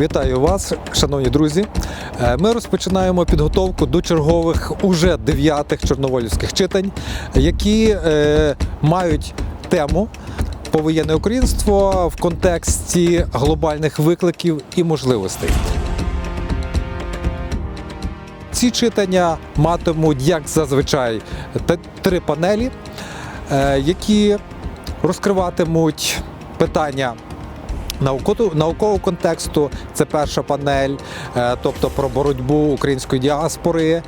Вітаю вас, шановні друзі. Е, Ми розпочинаємо підготовку до чергових уже дев'ятих чорноволівських читань, які е, мають тему повоєнне українство в контексті глобальних викликів і можливостей. Ці читання матимуть, як зазвичай, три панелі, е, які розкриватимуть питання наукового, контексту. Це перша панель, е, тобто про боротьбу української діаспори е,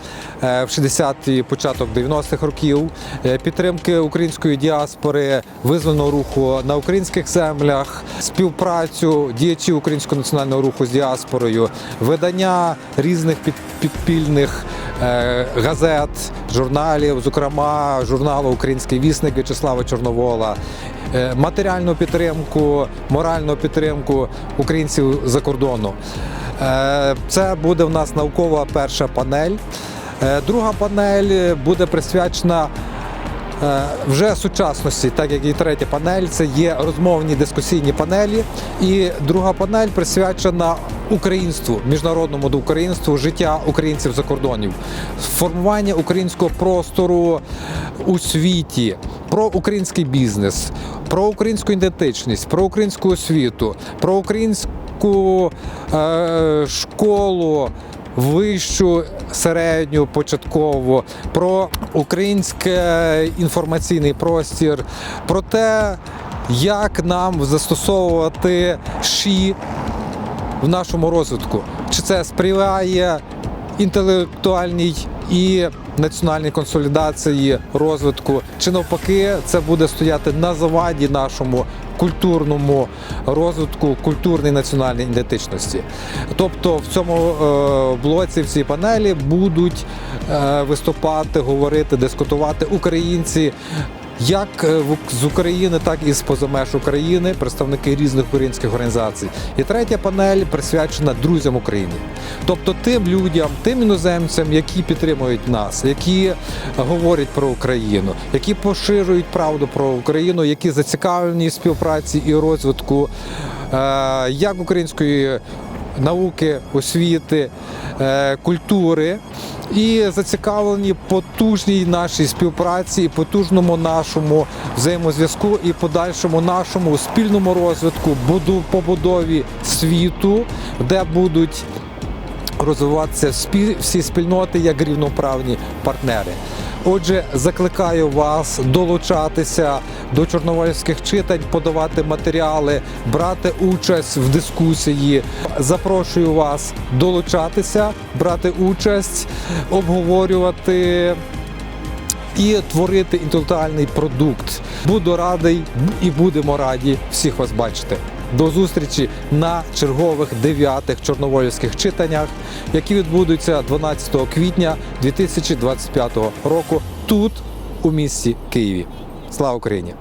в 60-ті, початок 90-х років, е, підтримки української діаспори, визвольного руху на українських землях, співпрацю діячів українського національного руху з діаспорою, видання різних під- підпільних газет, журналів, зокрема журналу Український вісник В'ячеслава Чорновола, матеріальну підтримку, моральну підтримку українців за кордону. Е, Це буде в нас наукова перша панель. Е, Друга панель буде присвячена Е, вже сучасності, так як і третя панель, це є розмовні дискусійні панелі. І друга панель присвячена українству, міжнародному українству, життя українців за кордонів, формування українського простору у світі, про український бізнес, про українську ідентичність, про українську освіту, про українську е, школу вищу, середню, початкову, про український інформаційний простір, про те, як нам застосовувати ШІ в нашому розвитку. Чи це сприяє інтелектуальній і національній консолідації розвитку, чи навпаки, це буде стояти на заваді нашому культурному розвитку, культурній національній ідентичності. Тобто в цьому е, блоці, в цій панелі будуть е, виступати, говорити, дискутувати українці як е, з України, так і з поза меж України, представники різних українських організацій. І третя панель присвячена друзям України, тобто тим людям, тим іноземцям, які підтримують нас, які говорять про Україну, які поширюють правду про Україну, які зацікавлені в співпраці і розвитку е, як української науки, освіти, е, культури. І зацікавлені потужній нашій співпраці, і потужному нашому взаємозв'язку і подальшому нашому спільному розвитку, побудові світу, де будуть розвиватися всі спільноти як рівноправні партнери. Отже, закликаю вас долучатися до чорноморських читань, подавати матеріали, брати участь в дискусії. Запрошую вас долучатися, брати участь, обговорювати і творити інтелектуальний продукт. Буду радий і будемо раді всіх вас бачити. До зустрічі на чергових дев'ятих чорноволівських читаннях, які відбудуться 12 квітня 2025 року тут, у місті Києві. Слава Україні!